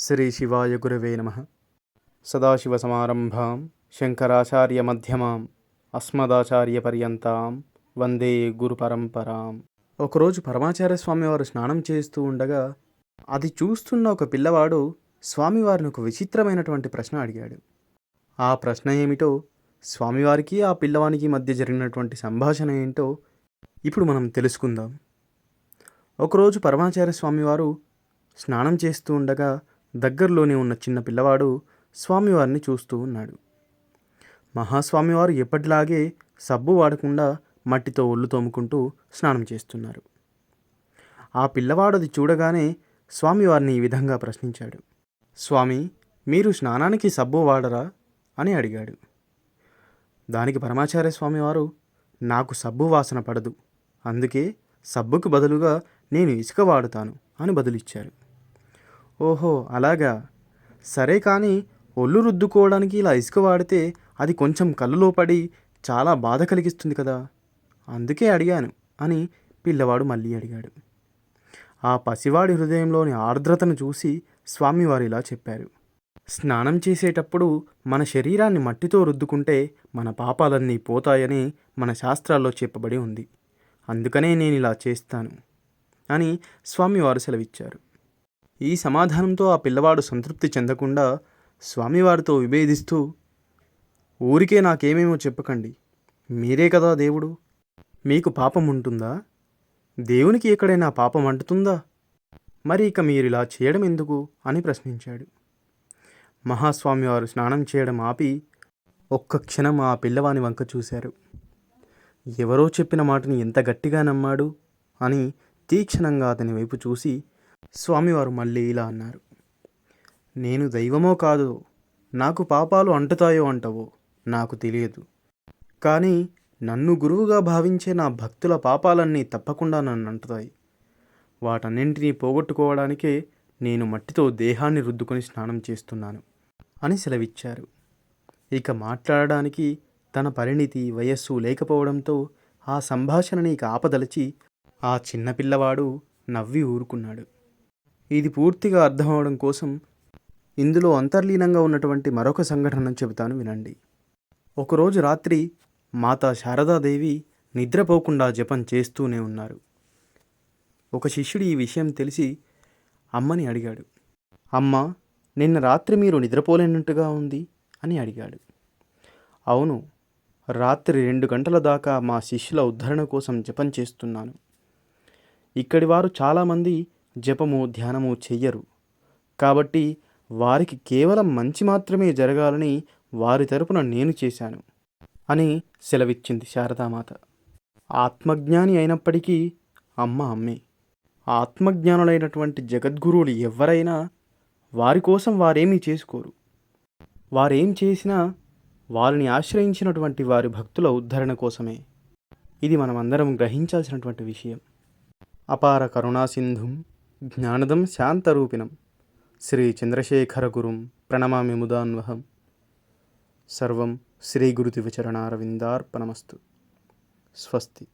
శ్రీ శివాయ గురవే నమ. సదాశివసమారంభాం శంకరాచార్యమధ్యమాం అస్మదాచార్యపర్యంతాం వందే గురు పరంపరాం ఒకరోజు పరమాచార్య స్వామివారు స్నానం చేస్తూ ఉండగా అది చూస్తున్న ఒక పిల్లవాడు స్వామివారిని ఒక విచిత్రమైనటువంటి ప్రశ్న అడిగాడు. ఆ ప్రశ్న ఏమిటో స్వామివారికి ఆ పిల్లవానికి మధ్య జరిగినటువంటి సంభాషణ ఏంటో ఇప్పుడు మనం తెలుసుకుందాం. ఒకరోజు పరమాచార్య స్వామివారు స్నానం చేస్తూ ఉండగా దగ్గరలోనే ఉన్న చిన్న పిల్లవాడు స్వామివారిని చూస్తూ ఉన్నాడు. మహాస్వామివారు ఎప్పటిలాగే సబ్బు వాడకుండా మట్టితో ఒళ్ళు తోముకుంటూ స్నానం చేస్తున్నారు. ఆ పిల్లవాడు అది చూడగానే స్వామివారిని ఈ విధంగా ప్రశ్నించాడు. స్వామి మీరు స్నానానికి సబ్బు వాడరా? అని అడిగాడు. దానికి పరమాచార్య స్వామివారు నాకు సబ్బు వాసన పడదు. అందుకే సబ్బుకు బదులుగా నేను ఇసుక వాడుతాను అని బదులిచ్చారు. ఓహో అలాగా. సరే కానీ ఒళ్ళు రుద్దుకోవడానికి ఇలా ఇసుక వాడితే అది కొంచెం కళ్ళులో పడి చాలా బాధ కలిగిస్తుంది కదా. అందుకే అడిగాను అని పిల్లవాడు మళ్ళీ అడిగాడు. ఆ పసివాడి హృదయంలోని ఆర్ద్రతను చూసి స్వామివారు ఇలా చెప్పారు. స్నానం చేసేటప్పుడు మన శరీరాన్ని మట్టితో రుద్దుకుంటే మన పాపాలన్నీ పోతాయని మన శాస్త్రాల్లో చెప్పబడి ఉంది. అందుకనే నేను ఇలా చేస్తాను అని స్వామివారు సెలవిచ్చారు. ఈ సమాధానంతో ఆ పిల్లవాడు సంతృప్తి చెందకుండా స్వామివారితో విభేదిస్తూ ఊరికే నాకేమేమో చెప్పకండి. మీరే కదా దేవుడు? మీకు పాపం ఉంటుందా? దేవునికి ఎక్కడైనా పాపం అంటుతుందా? మరి ఇక మీరు ఇలా చేయడం ఎందుకు? అని ప్రశ్నించాడు. మహాస్వామివారు స్నానం చేయడం ఆపి ఒక్క క్షణం ఆ పిల్లవాని వంక చూశారు. ఎవరో చెప్పిన మాటని ఎంత గట్టిగా నమ్మాడు? అని తీక్షణంగా అతని వైపు చూసి స్వామివారు మళ్ళీ ఇలా అన్నారు. నేను దైవమో కాదో నాకు పాపాలు అంటుతాయో అంటవో నాకు తెలియదు. కానీ నన్ను గురువుగా భావించే నా భక్తుల పాపాలన్నీ తప్పకుండా నన్ను అంటుతాయి. వాటన్నింటినీ పోగొట్టుకోవడానికే నేను మట్టితో దేహాన్ని రుద్దుకొని స్నానం చేస్తున్నాను అని సెలవిచ్చారు. ఇక మాట్లాడడానికి తన పరిణితి వయస్సు లేకపోవడంతో ఆ సంభాషణని కాపదలచి ఆపదలచి ఆ చిన్నపిల్లవాడు నవ్వి ఊరుకున్నాడు. ఇది పూర్తిగా అర్థమవడం కోసం ఇందులో అంతర్లీనంగా ఉన్నటువంటి మరొక సంఘటన చెబుతాను వినండి. ఒకరోజు రాత్రి మాతా శారదాదేవి నిద్రపోకుండా జపం చేస్తూనే ఉన్నారు. ఒక శిష్యుడు ఈ విషయం తెలిసి అమ్మని అడిగాడు. అమ్మ నిన్న రాత్రి మీరు నిద్రపోలేనట్టుగా ఉంది? అని అడిగాడు. అవును రాత్రి రెండు గంటల దాకా మా శిష్యుల ఉద్ధరణ కోసం జపం చేస్తున్నాను. ఇక్కడి వారు చాలామంది జపము ధ్యానము చెయ్యరు. కాబట్టి వారికి కేవలం మంచి మాత్రమే జరగాలని వారి తరపున నేను చేశాను అని సెలవిచ్చింది శారదామాత. ఆత్మజ్ఞాని అయినప్పటికీ అమ్మ అమ్మే. ఆత్మజ్ఞానులైనటువంటి జగద్గురువులు ఎవరైనా వారి కోసం వారేమీ చేసుకోరు. వారేం చేసినా వారిని ఆశ్రయించినటువంటి వారి భక్తుల ఉద్ధరణ కోసమే. ఇది మనమందరం గ్రహించాల్సినటువంటి విషయం. అపార కరుణాసింధుం జ్ఞానదం శాంతరూపిణం. శ్రీ చంద్రశేఖర గురుం ప్రణమామి ముదాన్వహం. సర్వం శ్రీ గురుతివచరణారవిందార్పణమస్తు స్వస్తి.